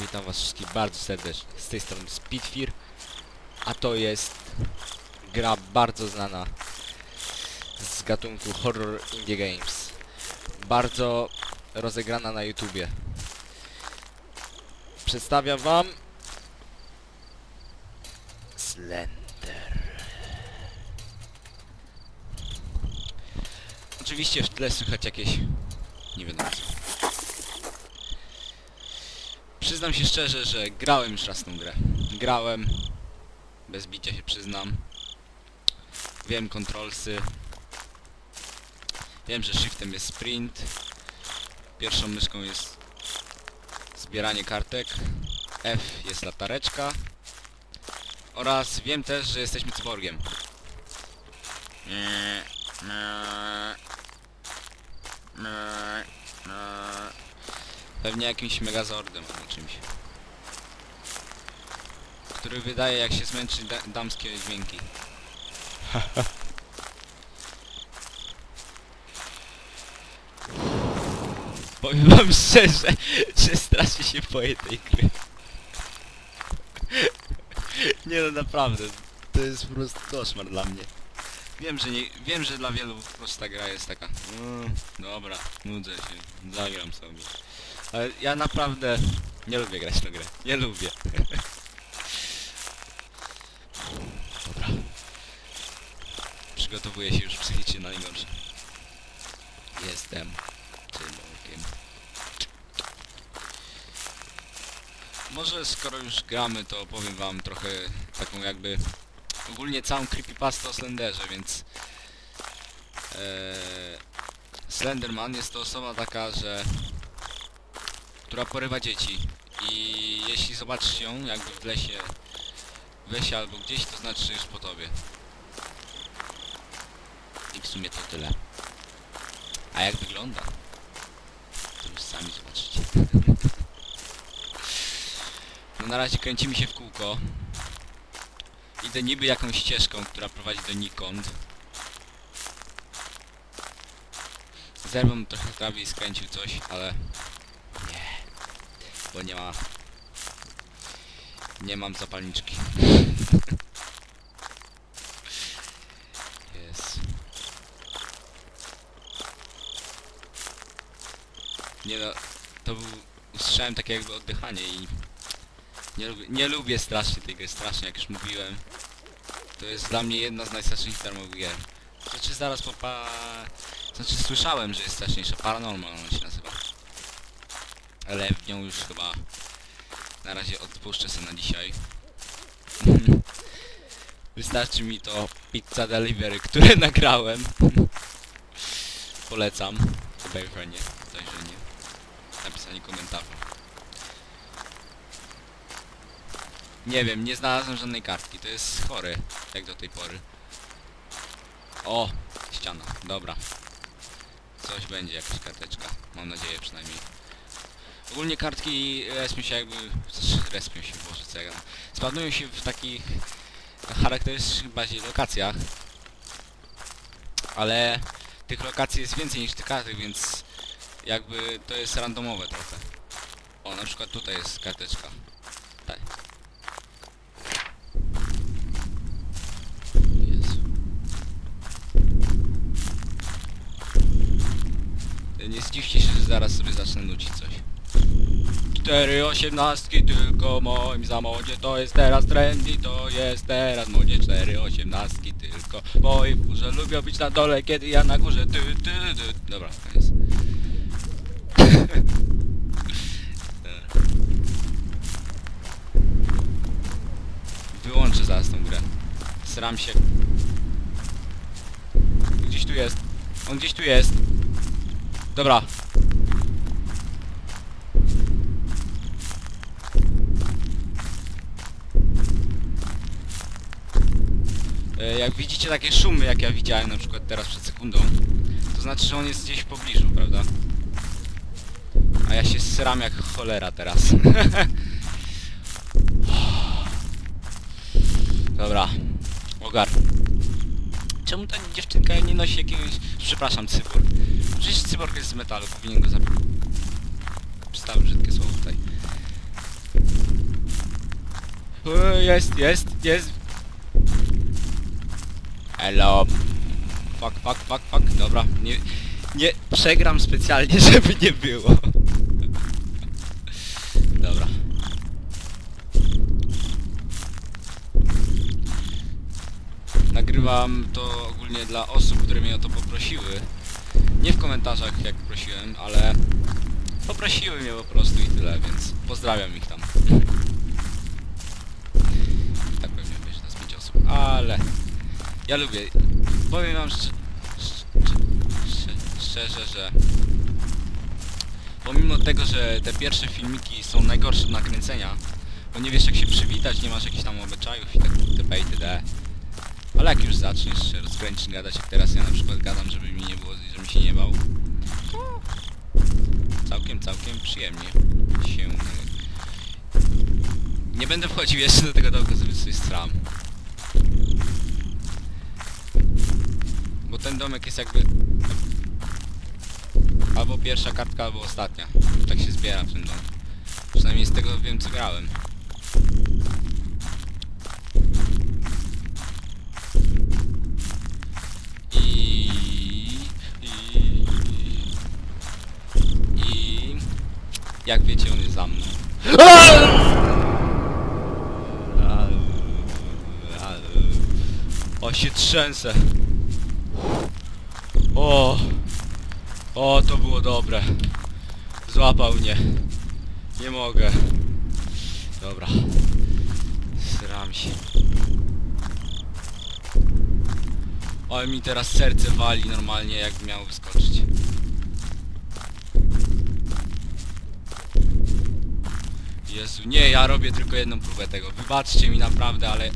Witam was wszystkich bardzo serdecznie. Z tej strony Speedfear, a to jest gra bardzo znana z gatunku Horror Indie Games. Bardzo rozegrana na YouTubie. Przedstawiam wam Slender. Oczywiście w tle słychać jakieś nie wiadomo co. Przyznam się szczerze, że grałem już raz tą grę. Grałem. Bez bicia się przyznam. Wiem kontrolsy. Wiem, że shiftem jest sprint. Pierwszą myszką jest zbieranie kartek. F jest latareczka. Oraz wiem też, że jesteśmy cyborgiem. Nie, nie, nie. Pewnie jakimś megazordem albo czymś. Który wydaje jak się zmęczy da damskie dźwięki. Powiem wam szczerze, że strasznie się boję tej gry. Nie no naprawdę, to jest po prostu koszmar dla mnie. Wiem, że nie, wiem, że dla wielu po prostu ta gra jest taka. Mm, dobra, nudzę się, zagram sobie. Ale ja naprawdę nie lubię grać tę grę. Nie lubię. Dobra. Przygotowuję się już psychicznie na najgorsze. Jestem cyborgiem. Może skoro już gramy, to opowiem wam trochę taką jakby ogólnie całą creepypastę o Slenderze, więc eee, Slenderman jest to osoba taka, że która porywa dzieci i jeśli zobaczysz ją jakby w lesie w lesie albo gdzieś, to znaczy, że już po tobie. I w sumie to tyle. A jak wygląda? To już sami zobaczycie. No na razie kręcimy się w kółko. Idę niby jakąś ścieżką, która prowadzi do Nikond. Zerwam trochę trawy i skręcił coś, ale bo nie ma... Nie mam zapalniczki. Jest. Nie no, to był... Usłyszałem takie jakby oddychanie i... Nie lubię, nie lubię strasznie tej gry, strasznie jak już mówiłem. To jest dla mnie jedna z najstraszniejszych darmowych gier. Znaczy zaraz popa... Znaczy słyszałem, że jest straszniejsza. Paranormal. Ale w nią już chyba na razie odpuszczę sobie na dzisiaj. Wystarczy mi to Pizza Delivery, które nagrałem. Polecam. Obejrzenie, zajrzenie. Napisanie komentarza. Nie wiem, nie znalazłem żadnej kartki. To jest chory, jak do tej pory. O! Ściana, dobra. Coś będzie, jakaś karteczka. Mam nadzieję przynajmniej. Ogólnie kartki respią się jakby... znaczy, Respią się, boże co ja. Spawnują się w takich charakterystycznych bardziej lokacjach. Ale tych lokacji jest więcej niż tych kartek, więc jakby to jest randomowe trochę. O, na przykład tutaj jest karteczka. Tak. Nie zdziwcie się, że zaraz sobie zacznę nucić coś. Cztery osiemnastki tylko moim zamodzie. To jest teraz trendy, to jest teraz modzie. Cztery osiemnastki tylko Moi furze lubią być na dole, kiedy ja na górze. Ty, ty, ty. Dobra, koniec. Wyłączę zaraz tą grę. Sram się. Gdzieś tu jest. On gdzieś tu jest. Dobra Jak widzicie takie szumy, jak ja widziałem na przykład teraz przed sekundą, to znaczy, że on jest gdzieś w pobliżu, prawda? A ja się sram jak cholera teraz. Dobra, ogar. Czemu ta dziewczynka nie nosi jakiegoś... Przepraszam, cyborg. Przecież cyborg jest z metalu, powinien go zabić. Przystały brzydkie słowo tutaj. E, Jest, jest, jest. Hello. Fuck, fuck, fuck, fuck. Dobra, nie, nie przegram specjalnie, żeby nie było. Dobra. Nagrywam to ogólnie dla osób, które mnie o to poprosiły. Nie w komentarzach jak prosiłem, ale poprosiły mnie po prostu i tyle, więc pozdrawiam ich tam. Tak pewnie będzie nas pięć osób, ale ja lubię. Powiem wam szcz szcz szcz szczerze, że pomimo tego, że te pierwsze filmiki są najgorsze do nakręcenia, bo nie wiesz jak się przywitać, nie masz jakichś tam obyczajów i tak itp. itd. Ale jak już zaczniesz rozkręcić, gadać jak teraz ja na przykład gadam, żeby mi nie było, żebym się nie bał, całkiem, całkiem przyjemnie się... Nie będę wchodził jeszcze do tego domku, żeby coś stram. Bo ten domek jest jakby... Albo pierwsza kartka, albo ostatnia. Tak się zbiera w tym domku. Przynajmniej z tego wiem co grałem. Jak wiecie, on jest za mną. O, się trzęsę. O! O, to było dobre. Złapał mnie. Nie mogę. Dobra. Sram się. Ale mi teraz serce wali normalnie, jak miało wyskoczyć. Jezu, nie, ja robię tylko jedną próbę tego. Wybaczcie mi naprawdę, ale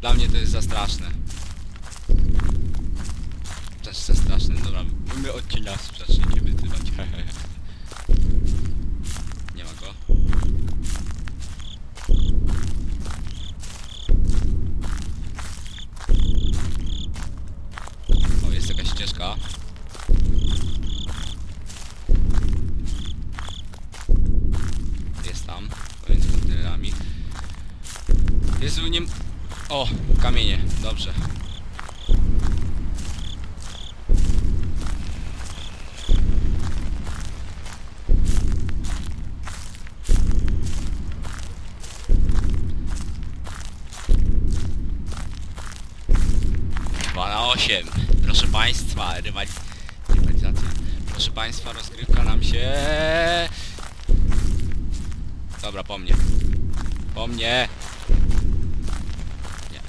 dla mnie to jest za straszne. Też za straszne, dobra. My odcienia zaczniecie wyzywać. Nie ma go. O, jest jakaś ścieżka. Jest tam, pomiędzy kontenerami. Jezu, nie... O, kamienie, dobrze. Dwa na 8. Proszę Państwa, rywali... rywalizacja. Proszę Państwa, rozgrywka nam się... Dobra, po mnie. Po mnie. Nie.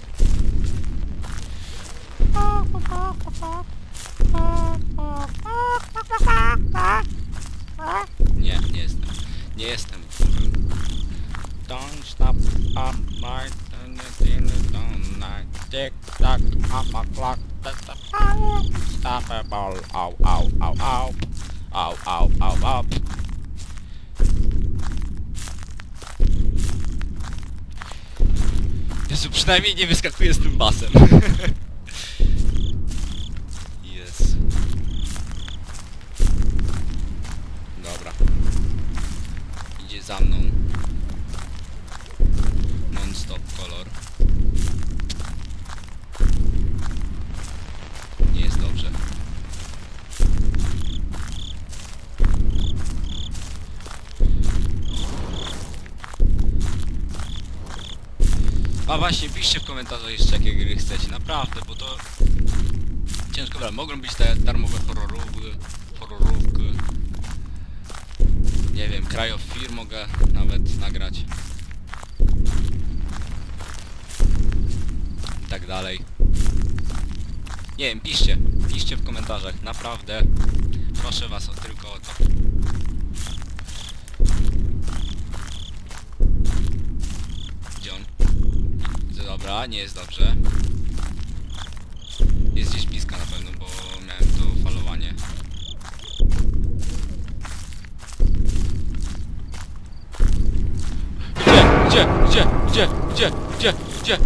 Nie, nie jestem. Nie jestem. Don't stop, in the don't night. Tick tock, I'm a clock. Stop a ball. Ow, ow, ow, ow. Ow, ow, ow, ow. Jezu, przynajmniej nie wyskakuje z tym basem. Jest. Dobra. Idzie za mną. Non-stop kolor. Nie jest dobrze. A właśnie, piszcie w komentarzach jeszcze jakie gry chcecie, naprawdę, bo to... Ciężko wybrać. Mogą być te darmowe horrorówki, horrorówki. Nie wiem, Cry of Fear mogę nawet nagrać. I tak dalej. Nie wiem, piszcie. Piszcie w komentarzach, naprawdę. Proszę was o, tylko o to. Gdzie on? Widzę, Dobra, nie jest dobrze. Jest gdzieś blisko na pewno, bo miałem to falowanie. Gdzie? Gdzie? Gdzie? Gdzie? Gdzie? Gdzie?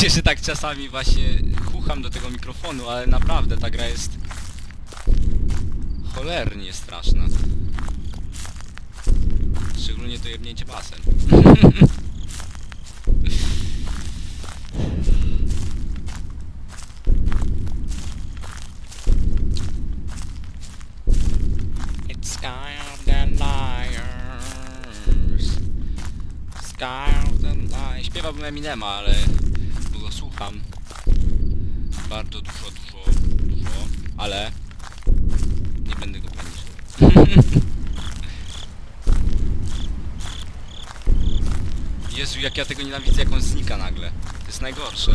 Wybaczcie, że tak czasami właśnie chucham do tego mikrofonu, ale naprawdę ta gra jest cholernie straszna. Szczególnie to jebnięcie basem. It's Sky of the Liars. Sky of the Liars. Śpiewałbym Eminema, ale bardzo dużo, dużo, dużo, ale nie będę go poniżał. Jezu, jak ja tego nienawidzę, jak on znika nagle. To jest najgorsze.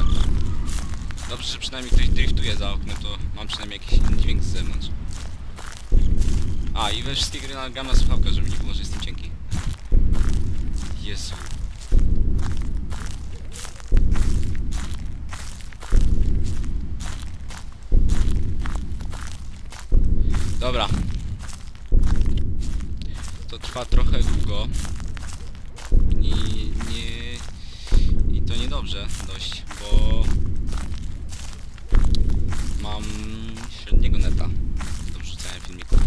Dobrze, że przynajmniej ktoś driftuje za oknem, to mam przynajmniej jakiś inny dźwięk z zewnątrz. A, i we wszystkie gry nagram na słuchawkę, żeby nie było, że jestem cienki. Jezu. Dobra. To trwa trochę długo. I nie... I to niedobrze dość, bo... Mam średniego neta do wrzucania filmików.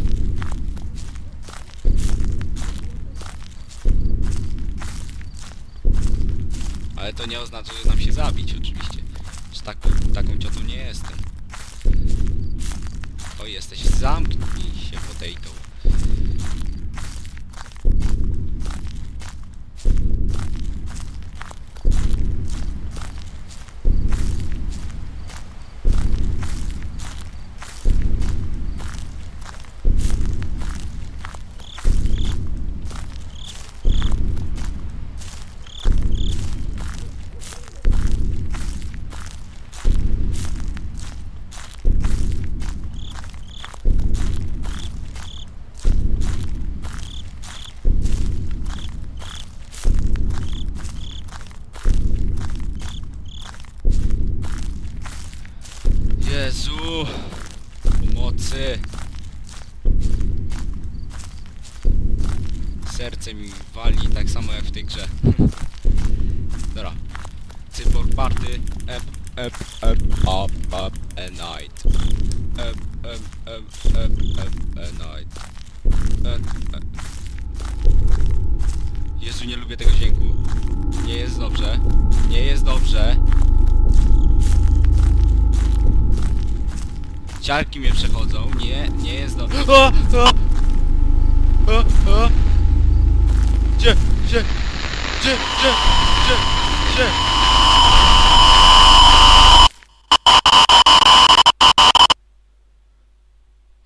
Ale to nie oznacza, że nam się zabić oczywiście. Że tak, taką ciotą nie jestem. O, jesteś. Zamknij się, potato. Jezu! Pomocy! Serce mi wali tak samo jak w tej grze. Dobra. Cyborg party. Ep, ep, ep, up, up, a night. Ep, ep, ep, ep, ep, a night. Ep, ep. Jezu, nie lubię tego dźwięku. Nie jest dobrze. Nie jest dobrze. Ciarki mnie przechodzą. Nie, nie jest do... O! O! O! O! Gdzie? Gdzie? Gdzie? Gdzie? Gdzie? Gdzie?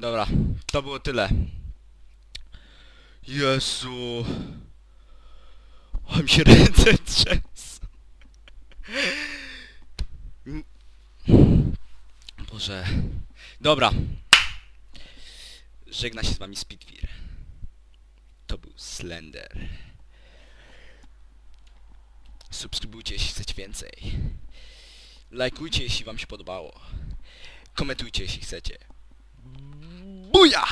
Dobra, to było tyle. Jezu. O, mi się ręce trzęsą. Boże. Dobra. Żegna się z wami Spitfire. To był Slender. Subskrybujcie, jeśli chcecie więcej. Lajkujcie, jeśli wam się podobało. Komentujcie, jeśli chcecie. Buja!